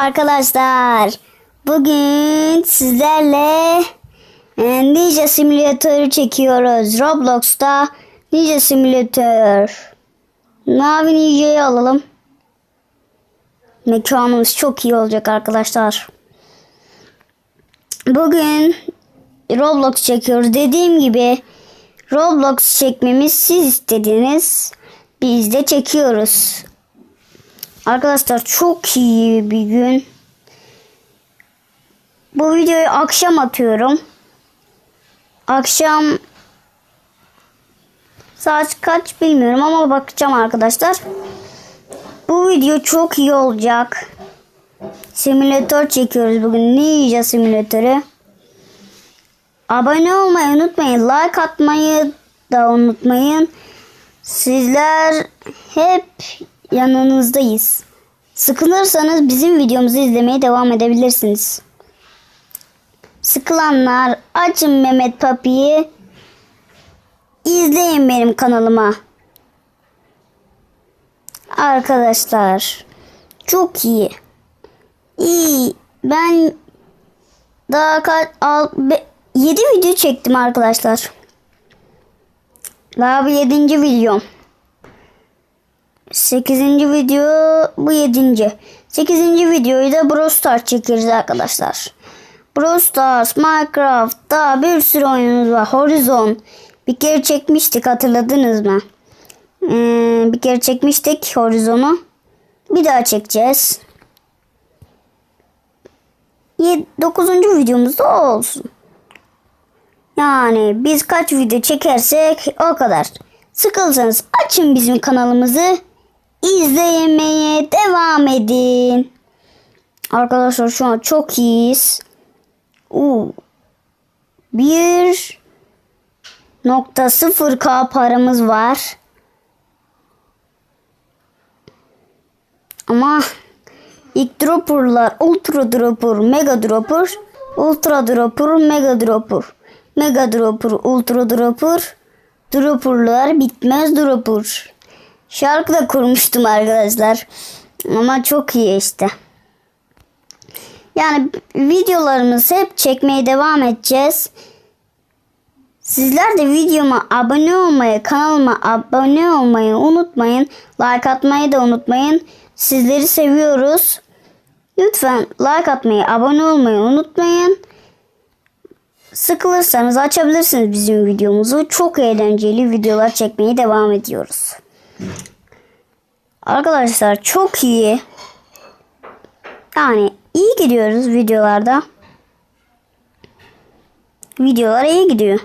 arkadaşlar. Bugün sizlerle e, Ninja Simülatörü çekiyoruz. Roblox'ta Ninja Simülatör. Mavi Ninja'yı alalım. Mekanımız çok iyi olacak arkadaşlar. Bugün Roblox çekiyoruz. Dediğim gibi Roblox çekmemiz siz istediniz. Biz de çekiyoruz. Arkadaşlar çok iyi bir gün. Bu videoyu akşam atıyorum. Akşam saat kaç bilmiyorum ama bakacağım arkadaşlar. Bu video çok iyi olacak. Simülatör çekiyoruz bugün. Ninja simülatörü. Abone olmayı unutmayın. Like atmayı da unutmayın. Sizler hep yanınızdayız. Sıkılırsanız bizim videomuzu izlemeye devam edebilirsiniz. Sıkılanlar açın Mehmet Papi'yi. İzleyin benim kanalıma. Arkadaşlar çok iyi. İyi. Ben daha kaç al, be, 7 video çektim arkadaşlar. Daha bu 7. videom. 8. video bu 7. 8. videoyu da Brawl Stars çekeriz arkadaşlar. Brawl Stars, Minecraft daha bir sürü oyunumuz var. Horizon bir kere çekmiştik hatırladınız mı? Ee, bir kere çekmiştik Horizon'u. Bir daha çekeceğiz. 9. videomuz da olsun. Yani biz kaç video çekersek o kadar. Sıkılsanız açın bizim kanalımızı. İzlemeye devam edin. Arkadaşlar şu an çok iyiyiz. Uu. 1.0k paramız var. Ama ilk dropperlar ultra dropper, mega dropper, ultra dropper, mega dropper, mega dropper, ultra dropper, dropperlar bitmez dropper. Şarkı da kurmuştum arkadaşlar. Ama çok iyi işte. Yani videolarımızı hep çekmeye devam edeceğiz. Sizler de videoma abone olmayı, kanalıma abone olmayı unutmayın. Like atmayı da unutmayın. Sizleri seviyoruz. Lütfen like atmayı, abone olmayı unutmayın. Sıkılırsanız açabilirsiniz bizim videomuzu. Çok eğlenceli videolar çekmeye devam ediyoruz. Arkadaşlar çok iyi. Yani iyi gidiyoruz videolarda. Videolar iyi gidiyor.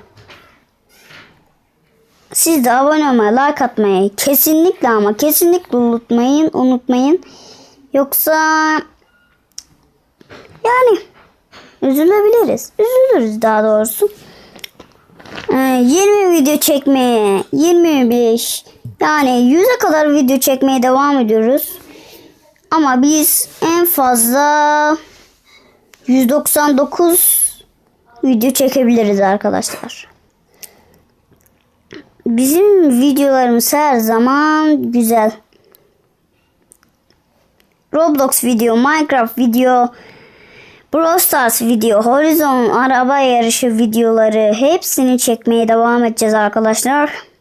Siz de abone olmayı, like atmayı kesinlikle ama kesinlikle unutmayın, unutmayın. Yoksa yani üzülebiliriz. Üzülürüz daha doğrusu. Ee, 20 video çekmeye, 25 yani 100'e kadar video çekmeye devam ediyoruz. Ama biz en fazla 199 video çekebiliriz arkadaşlar. Bizim videolarımız her zaman güzel. Roblox video, Minecraft video, Brawl Stars video, Horizon araba yarışı videoları hepsini çekmeye devam edeceğiz arkadaşlar.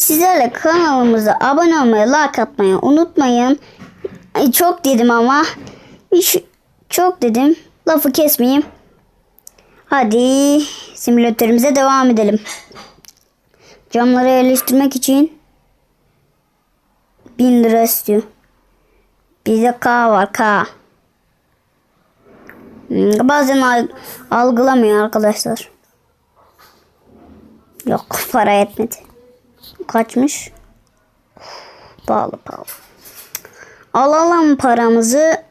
Sizlerle kanalımıza abone olmayı, like atmayı unutmayın. Ay, çok dedim ama. Çok dedim. Lafı kesmeyeyim. Hadi simülatörümüze devam edelim. Camları yerleştirmek için 1000 lira istiyor. Bizde K var K. Hmm, Bazen al- algılamıyor arkadaşlar. Yok para yetmedi. Kaçmış? Pahalı pahalı. Alalım paramızı.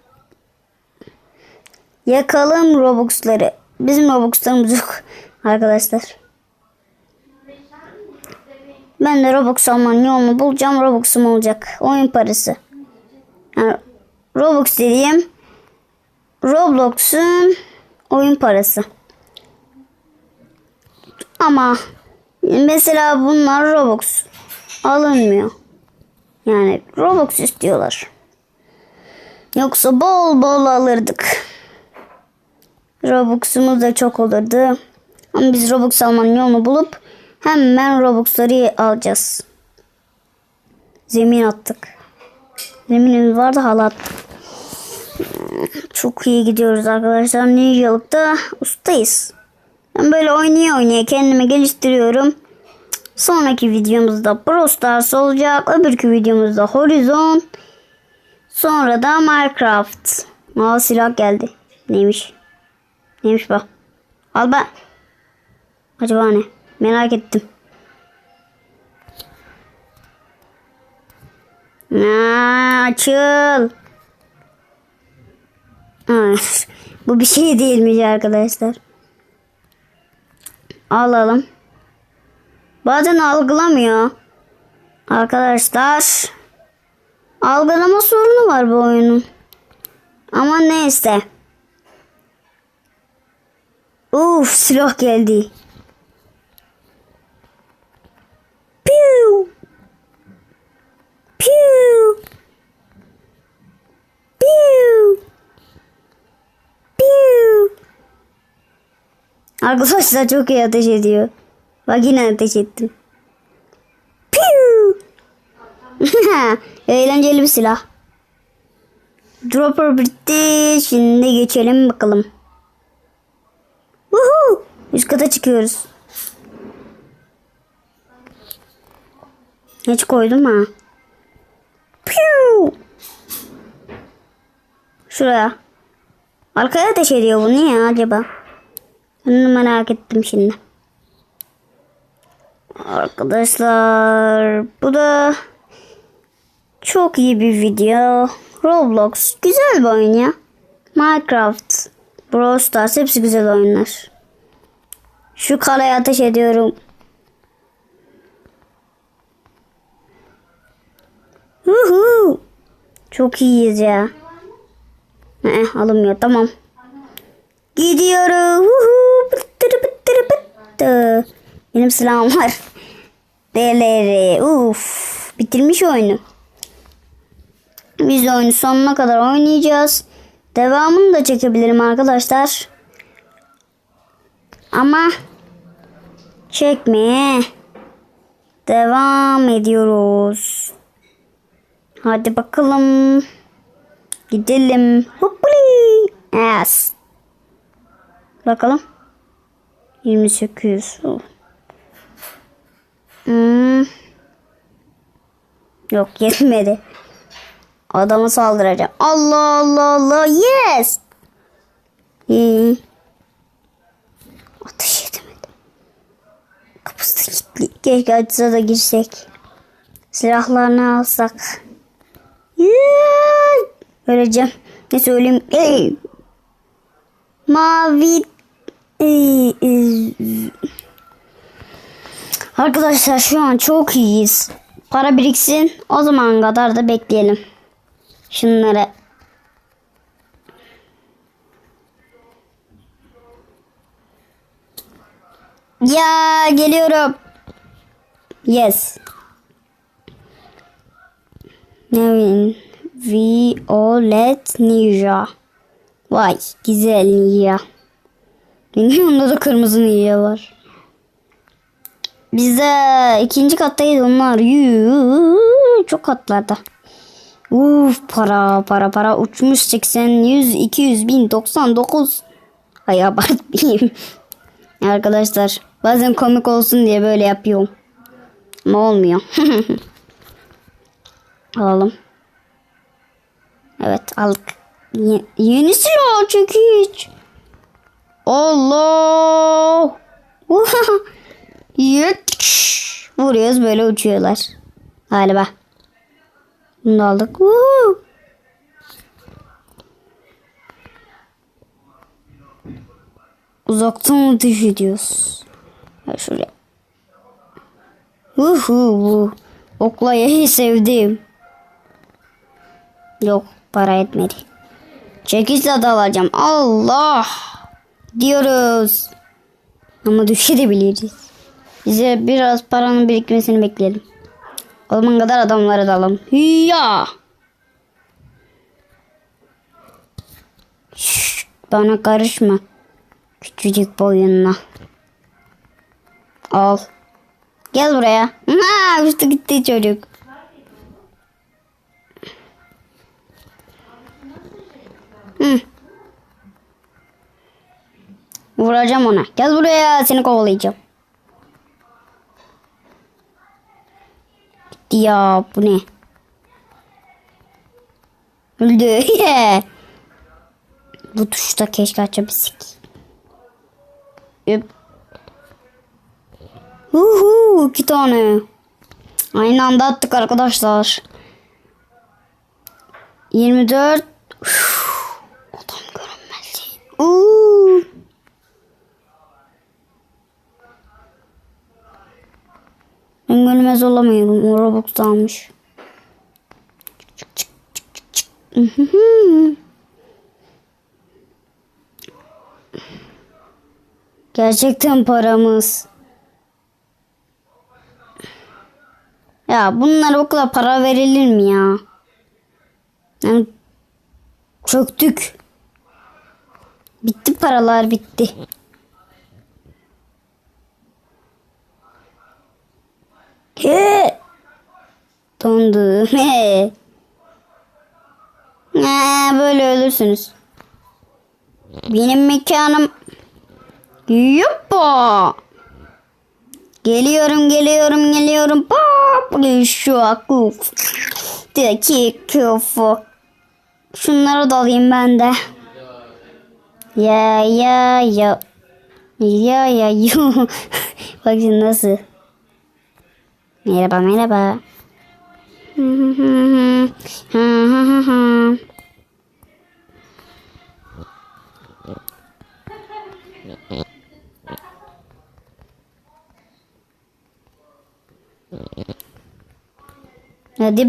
Yakalım Robux'ları. Bizim Robux'larımız yok arkadaşlar. Ben de Robux almanın yolunu bulacağım. Robux'um olacak. Oyun parası. Yani Robux dediğim Roblox'un oyun parası. Ama mesela bunlar Robux alınmıyor. Yani Robux istiyorlar. Yoksa bol bol alırdık. Robux'umuz da çok olurdu. Ama biz Robux almanın yolunu bulup hemen Robux'ları alacağız. Zemin attık. Zeminimiz vardı halı. Çok iyi gidiyoruz arkadaşlar. Ninja'lıkta ustayız. Ben böyle oynaya oynaya kendimi geliştiriyorum. Sonraki videomuzda Brawl olacak. Öbürkü videomuzda Horizon. Sonra da Minecraft. Aa silah geldi. Neymiş? Neymiş bu? Al ben. Acaba ne? Merak ettim. Aa, açıl. Bu bir şey değilmiş arkadaşlar. Alalım. Bazen algılamıyor. Arkadaşlar. Algılama sorunu var bu oyunun. Ama neyse. Uf silah geldi. Arkadaşlar çok iyi ateş ediyor. Bak yine ateş ettim. Piu. Eğlenceli bir silah. Dropper bitti. Şimdi geçelim bakalım. Woohoo! Üst kata çıkıyoruz. Hiç koydum ha. Piu! Şuraya. Arkaya ateş ediyor bu niye acaba? De merak ettim şimdi. Arkadaşlar bu da çok iyi bir video. Roblox güzel bir oyun ya. Minecraft, Brawl Stars hepsi güzel oyunlar. Şu kaleye ateş ediyorum. Huhu. Çok iyiyiz ya. Eh, alınmıyor tamam. Gidiyorum. Huhu. Pıttı. Benim silahım var. Deleri. Uf. Bitirmiş oyunu. Biz oyunu sonuna kadar oynayacağız. Devamını da çekebilirim arkadaşlar. Ama çekmeye devam ediyoruz. Hadi bakalım. Gidelim. Hoppuli. Yes. Bakalım. 28. Oh. Hmm. Yok yetmedi. Adama saldıracağım. Allah Allah Allah. Yes. İyi. Ateş edemedim. Kapısı kilitli. Keşke açsa da girsek. Silahlarını alsak. Öleceğim. Ne söyleyeyim? Ey! Mavi. Arkadaşlar şu an çok iyiyiz. Para biriksin. O zaman kadar da bekleyelim. Şunları Ya geliyorum. Yes. Nevin. Violet Ninja. Vay güzel Ninja. Benim yanımda da kırmızı Ninja var. Bizde ikinci kattaydı onlar. Yuu, çok katlarda. Uf para para para uçmuş 80 100 200 bin 99 Ay abartmayayım. Arkadaşlar bazen komik olsun diye böyle yapıyorum. Ama olmuyor. Alalım. Evet aldık. Ye- yeni silah çünkü hiç. Allah. Yet. Vuruyoruz böyle uçuyorlar. Galiba. Bunu aldık. Woo! Uzaktan ateş ediyoruz. Ha şuraya. Uhu, Oklayayı sevdim. Yok para etmedi. Çekizle de alacağım. Allah. Diyoruz. Ama düşebiliriz. Bize biraz paranın birikmesini bekleyelim. O zaman kadar adamları da alalım. Hıya. Bana karışma. Küçücük boyunla. Al. Gel buraya. Ha, uçtu gitti çocuk. Hı. Vuracağım ona. Gel buraya seni kovalayacağım. Gitti ya bu ne? Öldü. bu tuşta keşke açabilsek. Üp. Uhu, iki tane. Aynı anda attık arkadaşlar. 24. Uf, Adam görünmez. Uuu. Ben görünmez olamıyorum. Robux almış. Gerçekten paramız. Ya bunlara o kadar para verilir mi ya? Yani çöktük. Bitti paralar bitti. He. Dondu. He. Böyle ölürsünüz. Benim mekanım. Yuppa. Geliyorum geliyorum geliyorum. Pop. Şu akuf. Dakika. Şunları da alayım ben de. Ya ya ya. Ya ya yo. Bak şimdi nasıl. Merhaba merhaba. Hadi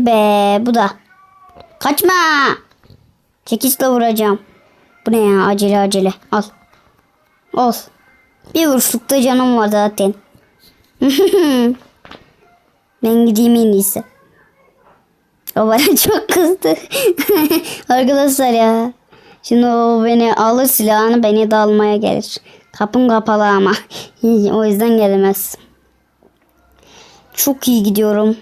be bu da. Kaçma. Çekişle vuracağım. Bu ne ya acele acele. Al. Al. Bir vuruşlukta canım var zaten. ben gideyim en iyisi. O bana çok kızdı. Arkadaşlar ya. Şimdi o beni alır silahını beni de almaya gelir. Kapım kapalı ama. o yüzden gelemez. Çok iyi gidiyorum.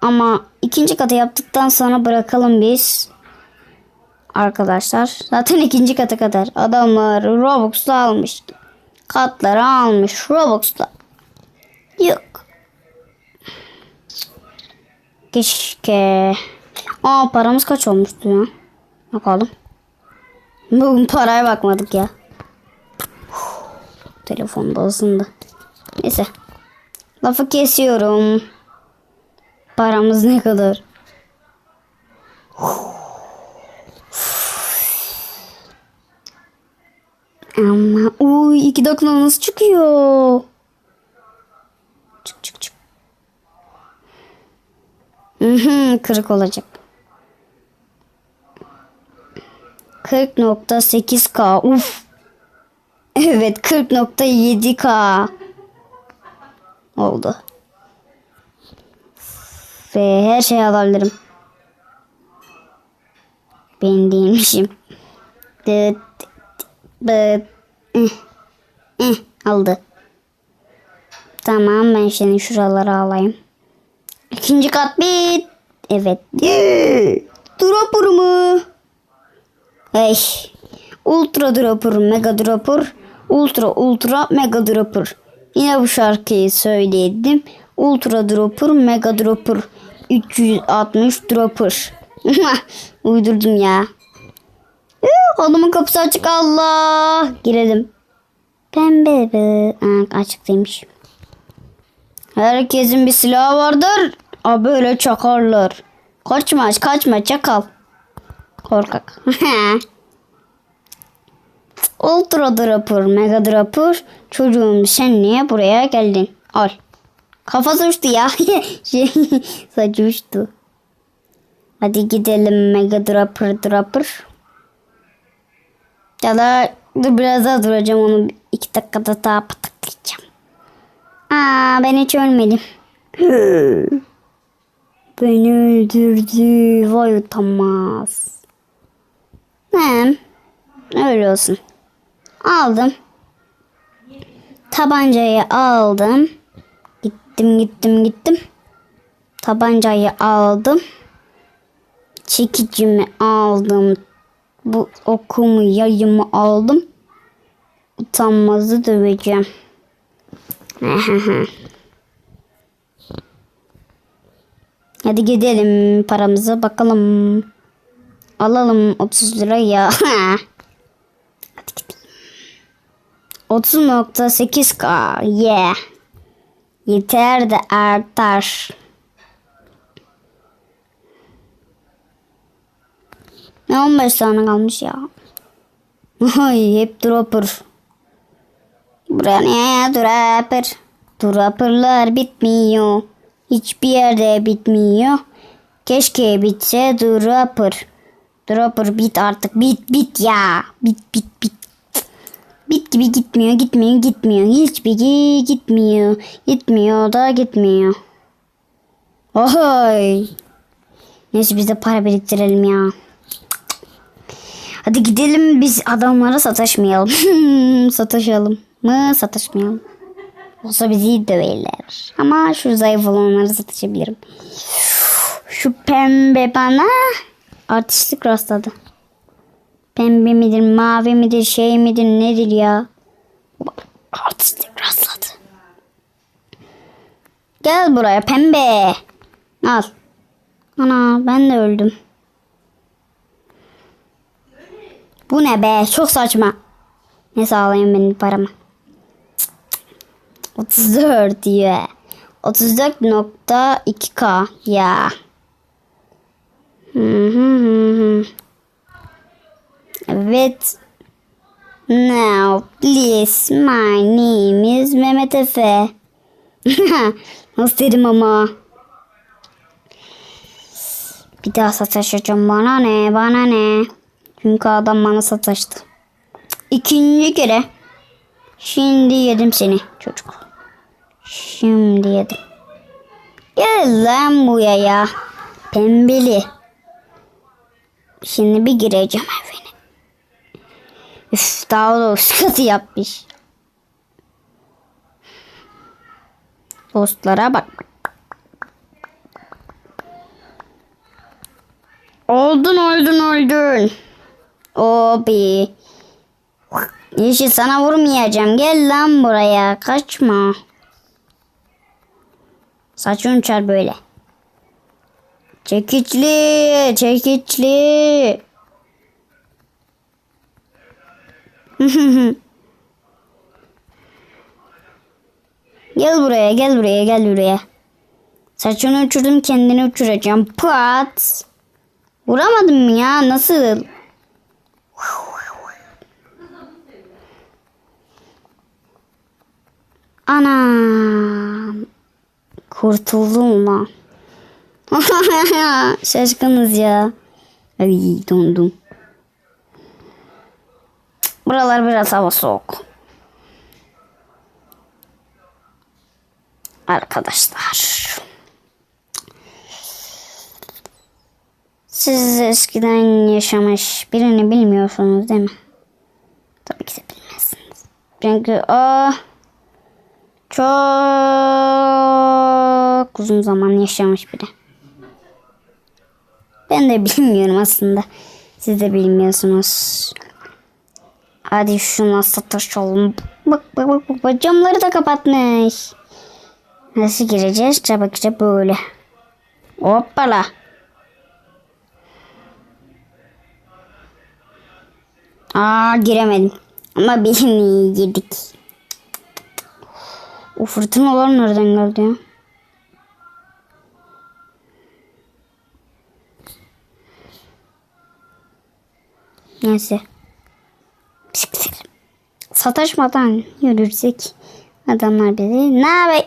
Ama ikinci katı yaptıktan sonra bırakalım biz. Arkadaşlar. Zaten ikinci kata kadar adamlar Robux'la almış. Katları almış Robux'la. Yok. Keşke. Aa paramız kaç olmuştu ya? Bakalım. Bugün paraya bakmadık ya. Telefon da ısındı. Neyse. Lafı kesiyorum. Paramız ne kadar? Ama uy iki dakika nasıl çıkıyor? Çık çık çık. Hı hı, kırık olacak. 40.8k. Uf. Evet 40.7k. Oldu. Ve her şeyi alabilirim. Ben değilmişim. Dıt, dıt, ıh, ıh, aldı. Tamam ben şimdi şuraları alayım. İkinci kat bit. Evet. Dropper mu? Hey. Ultra dropper, mega dropper, ultra ultra mega dropper. Yine bu şarkıyı söyledim. Ultra dropper, mega dropper, 360 dropper. Uydurdum ya. Adamın kapısı açık Allah. Girelim. Pembe be. Aa, açıktaymış. Herkesin bir silahı vardır. A böyle çakarlar. Kaçma kaçma çakal. Korkak. Ultra Dropper, Mega Dropper. Çocuğum sen niye buraya geldin? Al. Kafası uçtu ya. şey, uçtu. Hadi gidelim Mega Dropper Dropper. Ya da dur biraz daha duracağım onu iki dakikada daha pataklayacağım. Aa ben hiç ölmedim. Beni öldürdü. Vay utanmaz. Hem Öyle olsun. Aldım. Tabancayı aldım. Gittim gittim gittim. Tabancayı aldım. Çekicimi aldım. Bu okumu yayımı aldım. Utanmazı döveceğim. Hadi gidelim paramızı bakalım. Alalım 30 lira ya. Hadi gidelim. 30.8k yeah. Yeter de artar. Ne 15 tane kalmış ya. Ay hep dropper. Buraya ne dropper? Dropperlar bitmiyor. Hiçbir yerde bitmiyor. Keşke bitse dropper. Dropper bit artık bit bit ya. Bit bit bit. Bit gibi gitmiyor gitmiyor gitmiyor. Hiçbir gitmiyor. Gitmiyor da gitmiyor. Oy. Neyse biz de para biriktirelim ya. Hadi gidelim biz adamlara sataşmayalım. Sataşalım mı sataşmayalım. Olsa bizi döverler. Ama şu zayıf olanları satışabilirim. Şu pembe bana artistlik rastladı. Pembe midir, mavi midir, şey midir, nedir ya? Artistlik rastladı. Gel buraya pembe. Al. Ana ben de öldüm. Bu ne be? Çok saçma. Ne sağlayayım benim paramı? 34 diyor. 34.2k ya. Evet. Now please my name is Mehmet Efe. Nasıl dedim ama. Bir daha sataşacağım bana ne bana ne. Çünkü adam bana sataştı. İkinci kere. Şimdi yedim seni çocuk. Şimdi yedim. Gel lan buraya ya. Pembeli. Şimdi bir gireceğim evine. Üf daha doğrusu kötü yapmış. Dostlara bak. Oldun oldun oldun. Obi. Yeşil sana vurmayacağım. Gel lan buraya. Kaçma. Saçın uçar böyle. Çekiçli. Çekiçli. gel buraya. Gel buraya. Gel buraya. Saçını uçurdum. Kendini uçuracağım. Pat. Vuramadım ya? Nasıl? Ana. Kurtuldum lan. Şaşkınız ya. Ay dondum. Buralar biraz hava soğuk. Arkadaşlar. Siz eskiden yaşamış birini bilmiyorsunuz değil mi? Tabii ki de bilmezsiniz. Çünkü o çok uzun zaman yaşamış biri. Ben de bilmiyorum aslında. Siz de bilmiyorsunuz. Hadi şuna sataşalım. Bak bak bak bak, bak camları da kapatmış. Nasıl gireceğiz? Çabukça böyle. Hoppala. Aa giremedim. Ama birini yedik. O fırtınalar nereden geldi ya? Neyse. Bisiklet. Sataşmadan yürürsek adamlar bizi ne haber?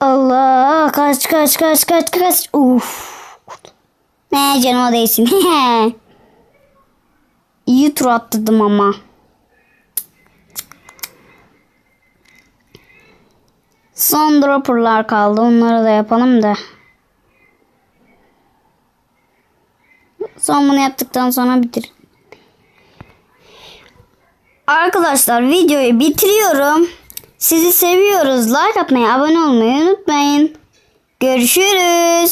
Allah kaç kaç kaç kaç kaç. Uf. Ne canım o değilsin. İyi tur attırdım ama. Son dropperlar kaldı. Onları da yapalım da. Son bunu yaptıktan sonra bitir. Arkadaşlar videoyu bitiriyorum. Sizi seviyoruz. Like atmayı, abone olmayı unutmayın. Görüşürüz.